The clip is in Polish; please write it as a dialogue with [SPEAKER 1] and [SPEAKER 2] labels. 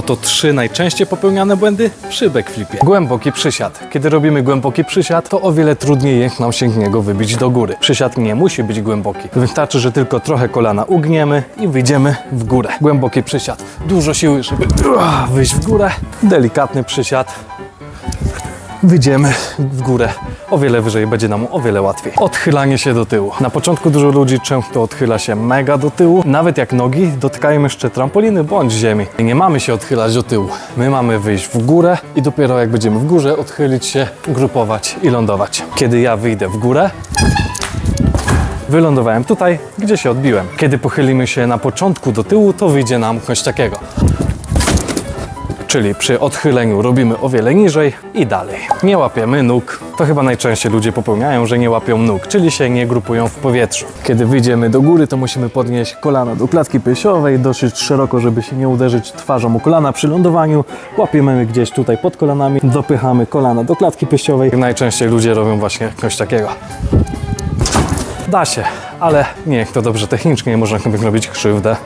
[SPEAKER 1] Oto trzy najczęściej popełniane błędy przy backflipie. Głęboki przysiad. Kiedy robimy głęboki przysiad, to o wiele trudniej jest nam się niego wybić do góry. Przysiad nie musi być głęboki. Wystarczy, że tylko trochę kolana ugniemy i wyjdziemy w górę. Głęboki przysiad. Dużo siły, żeby wyjść w górę. Delikatny przysiad. Wyjdziemy w górę. O wiele wyżej będzie nam o wiele łatwiej. Odchylanie się do tyłu. Na początku dużo ludzi często odchyla się mega do tyłu. Nawet jak nogi dotykają jeszcze trampoliny bądź ziemi. Nie mamy się odchylać do tyłu. My mamy wyjść w górę i dopiero jak będziemy w górze odchylić się, grupować i lądować. Kiedy ja wyjdę w górę, Wylądowałem tutaj, gdzie się odbiłem. Kiedy pochylimy się na początku do tyłu, to wyjdzie nam coś takiego. Czyli przy odchyleniu robimy o wiele niżej i dalej. Nie łapiemy nóg. To chyba najczęściej ludzie popełniają, że nie łapią nóg, czyli się nie grupują w powietrzu. Kiedy wyjdziemy do góry, to musimy podnieść kolana do klatki piersiowej dosyć szeroko, żeby się nie uderzyć twarzą o kolana przy lądowaniu. Łapiemy gdzieś tutaj pod kolanami, dopychamy kolana do klatki piersiowej. Najczęściej ludzie robią właśnie coś takiego. Da się, ale nie, to dobrze technicznie, można komuś robić krzywdę.